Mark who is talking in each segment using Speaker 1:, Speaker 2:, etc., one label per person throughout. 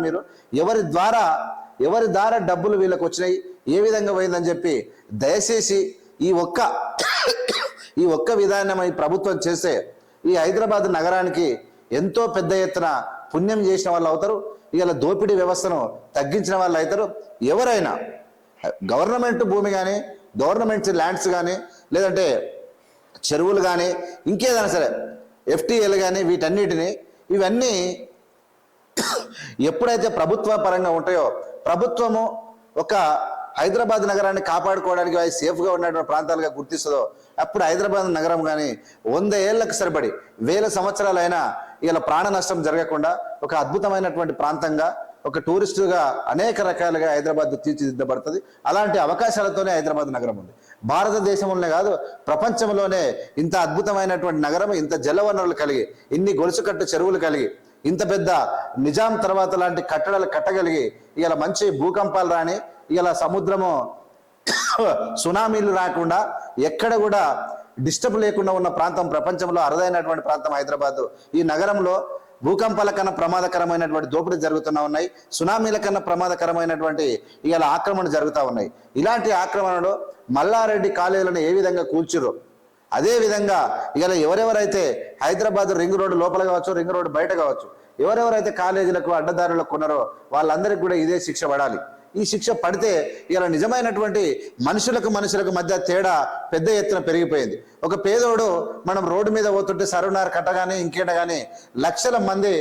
Speaker 1: మీరు ఎవరి ద్వారా ఎవరి ద్వారా డబ్బులు వీళ్ళకి వచ్చినాయి ఏ విధంగా పోయిందని చెప్పి దయచేసి ఈ ఒక్క ఈ ఒక్క విధానం ఈ ప్రభుత్వం చేస్తే ఈ హైదరాబాద్ నగరానికి ఎంతో పెద్ద ఎత్తున పుణ్యం చేసిన వాళ్ళు అవుతారు ఇలా దోపిడీ వ్యవస్థను తగ్గించిన వాళ్ళు అవుతారు. ఎవరైనా గవర్నమెంట్ భూమి కానీ గవర్నమెంట్ ల్యాండ్స్ కానీ లేదంటే చెరువులు కానీ ఇంకేదైనా సరే ఎఫ్టీఎల్ కానీ వీటన్నిటిని ఇవన్నీ ఎప్పుడైతే ప్రభుత్వ పరంగా ఉంటాయో ప్రభుత్వము ఒక హైదరాబాద్ నగరాన్ని కాపాడుకోవడానికి అవి సేఫ్గా ఉన్నటువంటి ప్రాంతాలుగా గుర్తిస్తుందో అప్పుడు హైదరాబాద్ నగరం కానీ వంద ఏళ్ళకు సరిపడి వేల సంవత్సరాలైనా ఇలా ప్రాణ నష్టం జరగకుండా ఒక అద్భుతమైనటువంటి ప్రాంతంగా ఒక టూరిస్టుగా అనేక రకాలుగా హైదరాబాద్ తీర్చిదిద్దబడుతుంది. అలాంటి అవకాశాలతోనే హైదరాబాద్ నగరం ఉంది. భారతదేశంలోనే కాదు ప్రపంచంలోనే ఇంత అద్భుతమైనటువంటి నగరం ఇంత జలవనరులు కలిగి ఇన్ని గొలుసుకట్టు చెరువులు కలిగి ఇంత పెద్ద నిజాం తర్వాత లాంటి కట్టడాలు కట్టగలిగి ఇలా మంచి భూకంపాలు రాని ఇలా సముద్రము సునామీలు రాకుండా ఎక్కడ కూడా డిస్టర్బ్ లేకుండా ఉన్న ప్రాంతం ప్రపంచంలో అరుదైనటువంటి ప్రాంతం హైదరాబాద్. ఈ నగరంలో భూకంపాల కన్నా ప్రమాదకరమైనటువంటి దోపిడీ జరుగుతున్నా ఉన్నాయి. సునామీల కన్నా ప్రమాదకరమైనటువంటి ఇవాళ ఆక్రమణ జరుగుతూ ఉన్నాయి. ఇలాంటి ఆక్రమణలో మల్లారెడ్డి కాలేజీలను ఏ విధంగా కూల్చురు అదే విధంగా ఇలా ఎవరెవరైతే హైదరాబాద్ రింగ్ రోడ్డు లోపల కావచ్చు రింగ్ రోడ్డు బయట కావచ్చు ఎవరెవరైతే కాలేజీలకు అడ్డదారులకు కొన్నారో వాళ్ళందరికీ కూడా ఇదే శిక్ష పడాలి. ఈ శిక్ష పడితే ఇలా నిజమైనటువంటి మనుషులకు మనుషులకు మధ్య తేడా పెద్ద ఎత్తున పెరిగిపోయింది. ఒక పేదోడు మనం రోడ్డు మీద పోతుంటే సరునార్ కట్టగానే ఇంకేట కానీ లక్షల మంది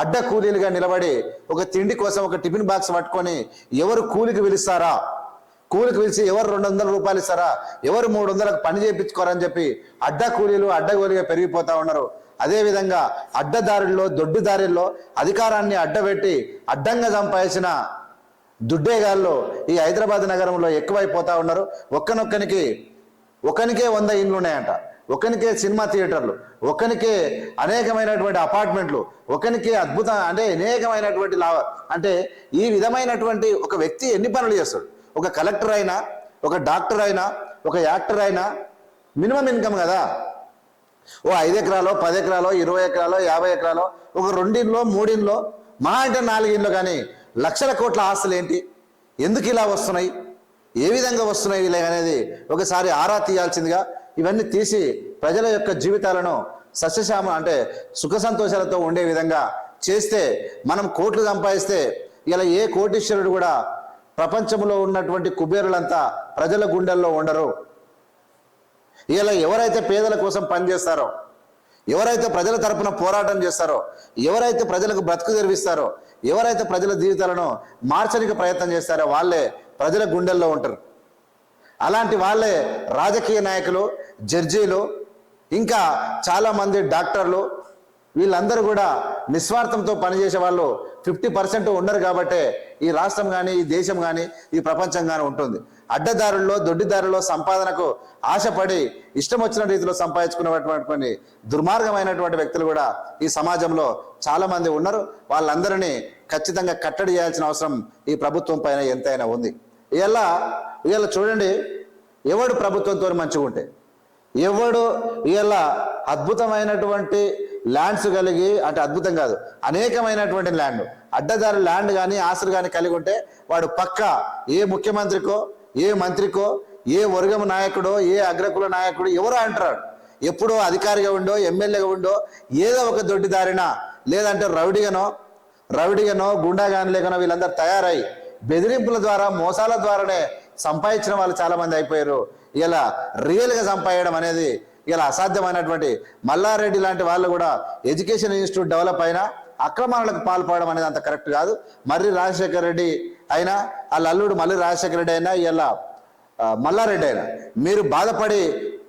Speaker 1: అడ్డ కూలీలుగా నిలబడి ఒక తిండి కోసం ఒక టిఫిన్ బాక్స్ పట్టుకొని ఎవరు కూలికి పిలుస్తారా? కూలికి పిలిచి ఎవరు రెండు వందల రూపాయలు ఇస్తారా? ఎవరు మూడు వందలకు పని చేయించుకోరని చెప్పి అడ్డ కూలీలు అడ్డగోలిగా పెరిగిపోతా ఉన్నారు. అదేవిధంగా అడ్డదారుల్లో దొడ్డుదారుల్లో అధికారాన్ని అడ్డబెట్టి అడ్డంగా సంపాదించిన దుడ్డేగాళ్ళు ఈ హైదరాబాద్ నగరంలో ఎక్కువైపోతా ఉన్నారు. ఒక్కనొక్కనికి ఒకనికే వంద ఇండ్లు ఉన్నాయంట. ఒకనికే సినిమా థియేటర్లు. ఒకనికే అనేకమైనటువంటి అపార్ట్మెంట్లు. ఒకనికే అద్భుత అంటే అనేకమైనటువంటి లాభ అంటే ఈ విధమైనటువంటి ఒక వ్యక్తి ఎన్ని పనులు చేస్తాడు? ఒక కలెక్టర్ అయినా ఒక డాక్టర్ అయినా ఒక యాక్టర్ అయినా మినిమం ఇన్కమ్ కదా. ఓ ఐదు ఎకరాలో పది ఎకరాలో ఇరవై ఎకరాలో యాభై ఎకరాలో ఒక రెండింట్లో మూడింట్లో మా అంటే నాలుగింట్లో కానీ లక్షల కోట్ల ఆస్తులు ఏంటి? ఎందుకు ఇలా వస్తున్నాయి? ఏ విధంగా వస్తున్నాయి ఇలా అనేది ఒకసారి ఆరా తీయాల్సిందిగా ఇవన్నీ తీసి ప్రజల యొక్క జీవితాలను సస్యశ్యామ అంటే సుఖ సంతోషాలతో ఉండే విధంగా చేస్తే మనం కోట్లు సంపాదిస్తే ఇలా ఏ కోటీశ్వరుడు కూడా ప్రపంచంలో ఉన్నటువంటి కుబేరులంతా ప్రజల గుండెల్లో ఉండరు. ఇలా ఎవరైతే పేదల కోసం పనిచేస్తారో ఎవరైతే ప్రజల తరపున పోరాటం చేస్తారో ఎవరైతే ప్రజలకు బ్రతుకు తెరిపిస్తారో ఎవరైతే ప్రజల జీవితాలను మార్చడానికి ప్రయత్నం చేస్తారో వాళ్ళే ప్రజల గుండెల్లో ఉంటారు. అలాంటి వాళ్ళే రాజకీయ నాయకులు జడ్జీలు ఇంకా చాలామంది డాక్టర్లు వీళ్ళందరూ కూడా నిస్వార్థంతో పనిచేసే వాళ్ళు ఫిఫ్టీ పర్సెంట్ ఉండరు కాబట్టే ఈ రాష్ట్రం కానీ ఈ దేశం కానీ ఈ ప్రపంచం కానీ ఉంటుంది. అడ్డదారుల్లో దొడ్డిదారుల్లో సంపాదనకు ఆశపడి ఇష్టం వచ్చిన రీతిలో సంపాదించుకున్నటువంటి దుర్మార్గమైనటువంటి వ్యక్తులు కూడా ఈ సమాజంలో చాలా మంది ఉన్నారు. వాళ్ళందరినీ ఖచ్చితంగా కట్టడి చేయాల్సిన అవసరం ఈ ప్రభుత్వం పైన ఎంతైనా ఉంది. ఇలా ఇలా చూడండి ఎవడు ప్రభుత్వంతో మంచిగా ఉంటే ఎవడు ఇలా అద్భుతమైనటువంటి ల్యాండ్స్ కలిగి అంటే అద్భుతం కాదు. అనేకమైనటువంటి ల్యాండ్ అడ్డదారు ల్యాండ్ కానీ ఆస్తులు కానీ కలిగి ఉంటే వాడు పక్క ఏ ముఖ్యమంత్రికో ఏ మంత్రికో ఏ వర్గం నాయకుడో ఏ అగ్రకుల నాయకుడు ఎవరో అంటారు. ఎప్పుడో అధికారిగా ఉండో ఎమ్మెల్యేగా ఉండో ఏదో ఒక దొడ్డిదారిన లేదంటే రౌడిగానో రౌడిగానో గుండాగాని లేకనో వీళ్ళందరూ తయారై బెదిరింపుల ద్వారా మోసాల ద్వారానే సంపాదించిన వాళ్ళు చాలామంది అయిపోయారు. ఇలా రియల్గా సంపాదించడం అనేది ఇలా అసాధ్యమైనటువంటి మల్లారెడ్డి లాంటి వాళ్ళు కూడా ఎడ్యుకేషన్ ఇన్స్టిట్యూట్ డెవలప్ అయినా అక్రమాలకు పాల్పడడం అనేది అంత కరెక్ట్ కాదు. మర్రి రాజశేఖర రెడ్డి అయినా వాళ్ళ అల్లుడు మల్లి రాజశేఖర రెడ్డి అయినా ఇలా మల్లారెడ్డి అయినా మీరు బాధపడి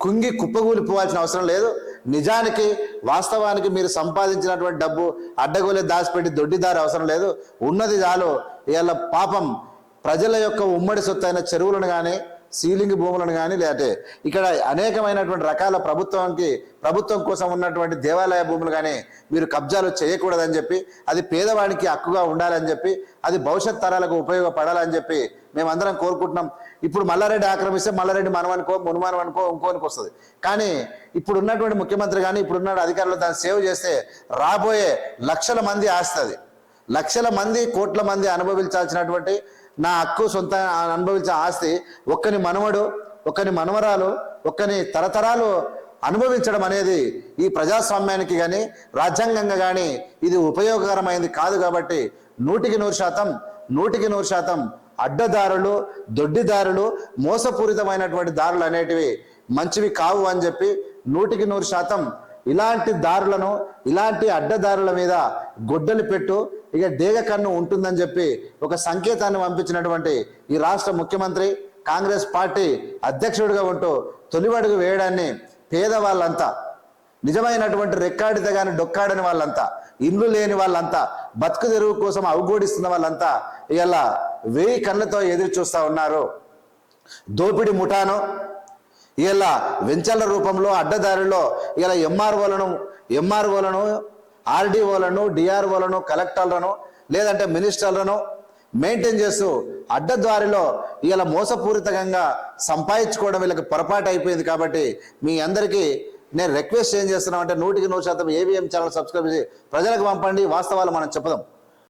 Speaker 1: కుంగి కుప్పగూలిపోవాల్సిన అవసరం లేదు. నిజానికి వాస్తవానికి మీరు సంపాదించినటువంటి డబ్బు అడ్డగోలే దాచిపెట్టి దొడ్డిదారి అవసరం లేదు. ఉన్నది చాలు. ఇవాళ పాపం ప్రజల యొక్క ఉమ్మడి సొత్తు అయిన చెరువులను కానీ సీలింగ్ భూములను కానీ లేదంటే ఇక్కడ అనేకమైనటువంటి రకాల ప్రభుత్వానికి ప్రభుత్వం కోసం ఉన్నటువంటి దేవాలయ భూములు కానీ మీరు కబ్జాలు చేయకూడదని చెప్పి అది పేదవాడికి హక్కుగా ఉండాలని చెప్పి అది భవిష్యత్ తరాలకు ఉపయోగపడాలని చెప్పి మేమందరం కోరుకుంటున్నాం. ఇప్పుడు మల్లారెడ్డి ఆక్రమిస్తే మల్లారెడ్డి మనం అనుకో మునుమానం అనుకో ఇంకోనికి వస్తుంది. కానీ ఇప్పుడు ఉన్నటువంటి ముఖ్యమంత్రి కానీ ఇప్పుడు ఉన్న అధికారులు దాన్ని సేవ్ చేస్తే రాబోయే లక్షల మంది ఆస్తుంది. లక్షల మంది కోట్ల మంది అనుభవించాల్సినటువంటి నా హక్కు సొంత అనుభవించే ఆస్తి ఒక్కని మనవడు ఒక్కని మనవరాలు ఒక్కని తరతరాలు అనుభవించడం అనేది ఈ ప్రజాస్వామ్యానికి కానీ రాజ్యాంగంగా కానీ ఇది ఉపయోగకరమైనది కాదు కాబట్టి నూటికి నూరు శాతం నూటికి నూరు శాతం అడ్డదారులు దొడ్డిదారులు మోసపూరితమైనటువంటి దారులు అనేటివి మంచివి కావు అని చెప్పి నూటికి నూరు శాతం ఇలాంటి దారులను ఇలాంటి అడ్డదారుల మీద గొడ్డలి పెట్టు ఇక డేగ కన్ను ఉంటుందని చెప్పి ఒక సంకేతాన్ని పంపించినటువంటి ఈ రాష్ట్ర ముఖ్యమంత్రి కాంగ్రెస్ పార్టీ అధ్యక్షుడిగా ఉంటూ తొలివడుగు వేయడాన్ని పేదవాళ్ళంతా నిజమైనటువంటి రెక్కాడితే కానీ డొక్కాడని వాళ్ళంతా ఇల్లు లేని వాళ్ళంతా బతుకు తెరువు కోసం అవగోడిస్తున్న వాళ్ళంతా ఇలా వేయి కళ్ళతో ఎదురు చూస్తూ ఉన్నారు. దోపిడి ముఠాను ఇలా వెంచల రూపంలో అడ్డదారిలో ఇలా ఎంఆర్ఓలను ఎంఆర్ఓలను ఆర్డీఓలను డిఆర్ఓలను కలెక్టర్లను లేదంటే మినిస్టర్లను మెయింటైన్ చేస్తూ అడ్డద్వారిలో ఇలా మోసపూరితంగా సంపాదించుకోవడం వీళ్ళకి పొరపాటు అయిపోయింది కాబట్టి మీ అందరికీ నేను రిక్వెస్ట్ ఏం చేస్తున్నాం అంటే నూటికి నూరు శాతం ఏవిఎం ఛానల్ సబ్స్క్రైబ్ చేసి ప్రజలకు పంపండి. వాస్తవాలు మనం చెప్పదాం.